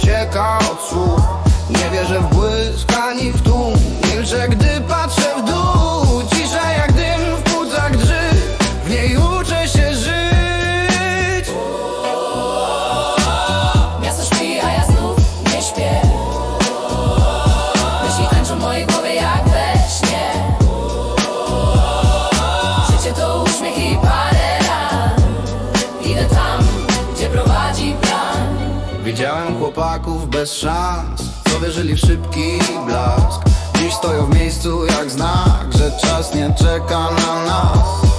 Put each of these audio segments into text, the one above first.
ucieka od słów. Nie wierzę w błysk ani w tłum Milczę, gdy patrzę w dół Widziałem chłopaków bez szans Co wierzyli w szybki blask. Dziś stoją w miejscu jak znak Że czas nie czeka na nas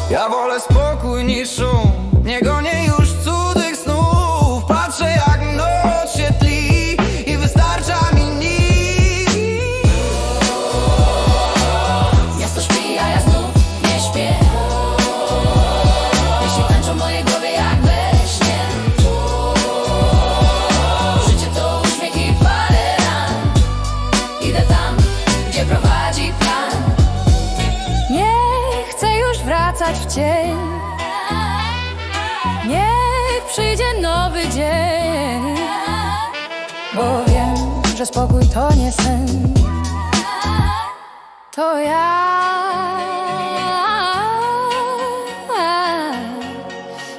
wracać w cień. Niech przyjdzie nowy dzień Bo wiem, że spokój to nie sen. To ja.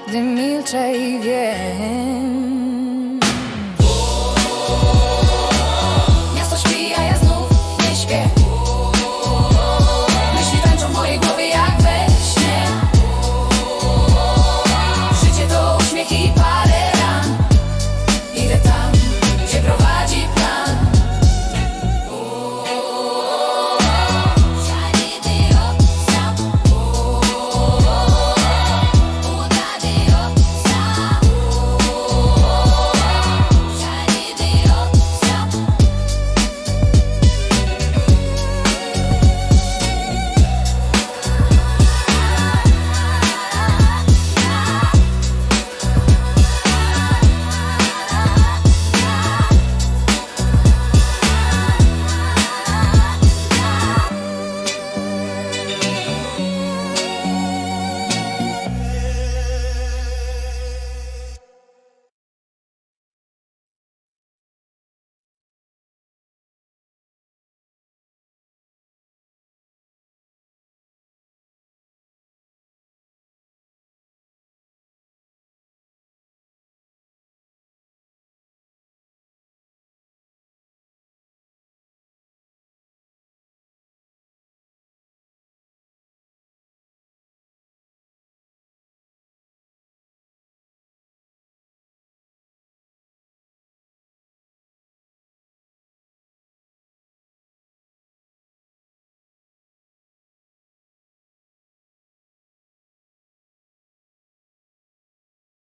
Gdy milczę i wiem